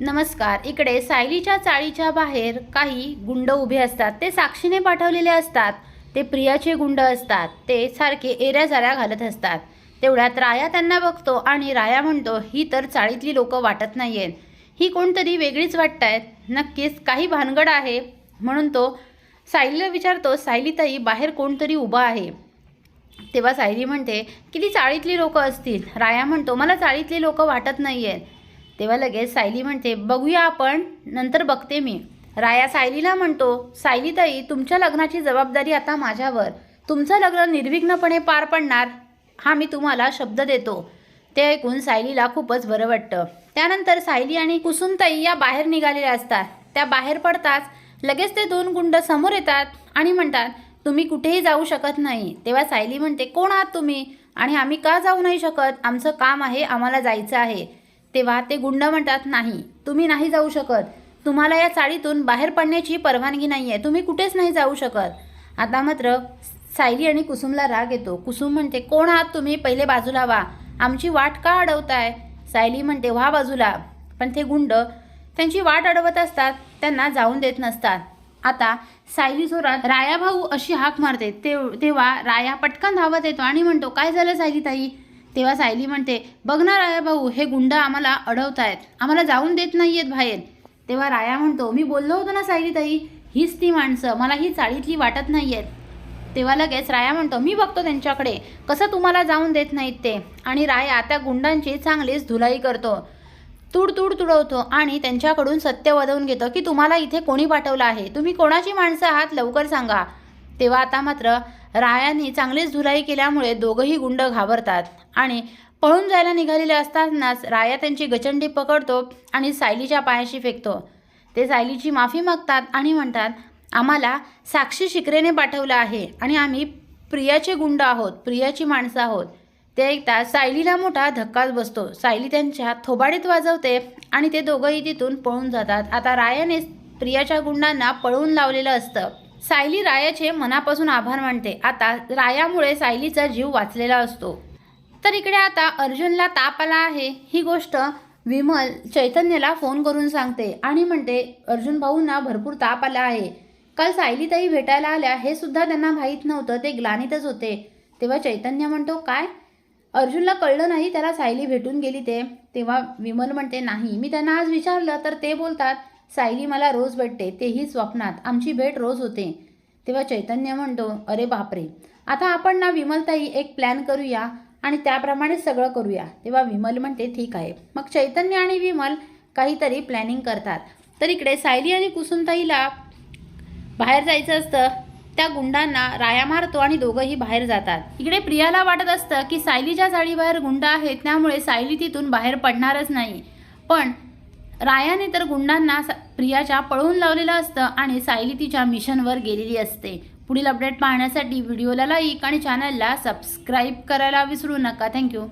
नमस्कार इकडे सायलीच्या चाळीच्या बाहेर काही गुंड उभे असतात. ते साक्षीने पाठवलेले असतात. ते प्रियाचे गुंड असतात. ते सारखे एऱ्या जाऱ्या घालत असतात. तेवढ्यात राया त्यांना बघतो आणि राया म्हणतो ही तर चाळीतली लोकं वाटत नाही आहेत ही कोणतरी वेगळीच वाटत आहेत नक्कीच काही भानगड आहे. म्हणून तो सायलीला विचारतो सायलीताई बाहेर कोणतरी उभा आहे. तेव्हा सायली म्हणते की ती चाळीतली लोकं असतील? राया म्हणतो मला चाळीतली लोकं वाटत नाही आहेत तेव्हा लगेच सायली म्हणते बघूया आपण नंतर बघते मी. राया सायलीला म्हणतो सायलीताई तुमच्या लग्नाची जबाबदारी आता माझ्यावर. तुमचं लग्न निर्विघ्नपणे पार पडणार हा मी तुम्हाला शब्द देतो. ते ऐकून सायलीला खूपच बरं वाटतं. त्यानंतर सायली आणि कुसुमताई या बाहेर निघालेल्या असतात. त्या बाहेर पडताच लगेच ते दोन गुंड समोर येतात आणि म्हणतात तुम्ही कुठेही जाऊ शकत नाही. तेव्हा सायली म्हणते कोण आहात तुम्ही? आणि आम्ही का जाऊ नाही शकत? आमचं काम आहे आम्हाला जायचं आहे. तेव्हा ते गुंड म्हणतात नाही तुम्ही नाही जाऊ शकत. तुम्हाला या चाळीतून बाहेर पडण्याची परवानगी नाही आहे तुम्ही कुठेच नाही जाऊ शकत. आता मात्र सायली आणि कुसुमला राग येतो. कुसुम म्हणते कोण आहात तुम्ही? पहिले बाजूला व्हा. आमची वाट का अडवताय? सायली म्हणते व्हा बाजूला. पण ते गुंड त्यांची वाट अडवत असतात. त्यांना जाऊन देत नसतात. आता सायली जोरात राया भाऊ अशी हाक मारते. ते तेव्हा राया पटकन धावत येतो आणि म्हणतो काय झालं सायली ताई? तेव्हा सायली म्हणते बघ ना राया भाऊ हे गुंड आम्हाला अडवतायत. आम्हाला जाऊन देत नाही आहेत बाहेर. तेव्हा राया म्हणतो मी बोललो होतो ना सायली ताई हीच ती माणसं मला ही चाळीतली वाटत नाही आहेत तेव्हा लगेच राया म्हणतो मी बघतो त्यांच्याकडे कसं तुम्हाला जाऊन देत नाहीत ते. आणि राया त्या गुंडांची चांगलीच धुलाई करतो. तुड तुड तुडवतो आणि त्यांच्याकडून सत्य वदवून घेतो की तुम्हाला इथे कोणी पाठवलं आहे? तुम्ही कोणाची माणसं आहात? लवकर सांगा. तेव्हा आता मात्र रायाने चांगलीच धुलाई केल्यामुळे दोघंही गुंड घाबरतात. आणि पळून जायला निघालेले असतानाच राया त्यांची गचंडी पकडतो आणि सायलीच्या पायाशी फेकतो. ते सायलीची माफी मागतात आणि म्हणतात आम्हाला साक्षी शिकरेने पाठवलं आहे आणि आम्ही प्रियाचे गुंड आहोत प्रियाची माणसं आहोत. ते ऐकता सायलीला मोठा धक्काच बसतो. सायली त्यांच्या थोबाडीत वाजवते आणि ते दोघंही तिथून पळून जातात. आता रायाने प्रियाच्या गुंडांना पळून लावलेलं असतं. सायली रायाचे मनापासून आभार मानते. आता रायामुळे सायलीचा जीव वाचलेला असतो. तर इकडे आता अर्जुनला ताप आला आहे. ही गोष्ट विमल चैतन्यला फोन करून सांगते आणि म्हणते अर्जुन भाऊंना भरपूर ताप आला आहे. काल सायलीताई भेटायला आल्या. हे सुद्धा त्यांना माहीत नव्हतं. ते ग्लानीतच होते. तेव्हा चैतन्य म्हणतो काय? अर्जुनला कळलं नाही त्याला सायली भेटून गेली ते. तेव्हा विमल म्हणते नाही. मी त्यांना आज विचारलं तर ते बोलतात सायली मला रोज भेटते तेही स्वप्नात. आमची भेट रोज होते. तेव्हा चैतन्य म्हणतो अरे बापरे. आता आपण ना विमलताई एक प्लॅन करूया आणि त्याप्रमाणे सगळं करूया. तेव्हा विमल म्हणते ठीक आहे. मग चैतन्य आणि विमल काहीतरी प्लॅनिंग करतात. तर इकडे सायली आणि कुसुमताईला बाहेर जायचं असतं. त्या गुंडांना राया मारतो आणि दोघंही बाहेर जातात. इकडे प्रियाला वाटत असतं की सायलीच्या जाळीबाहेर गुंड आहेत त्यामुळे सायली तिथून बाहेर पडणारच नाही. पण रायाने तर गुंडांना स- प्रियाच्या पळवून लावलेलं असतं आणि सायली तिच्या मिशनवर गेलेली असते. पुढील अपडेट पाहण्यासाठी व्हिडिओला लाईक आणि चॅनलला सबस्क्राईब करायला विसरू नका. थँक्यू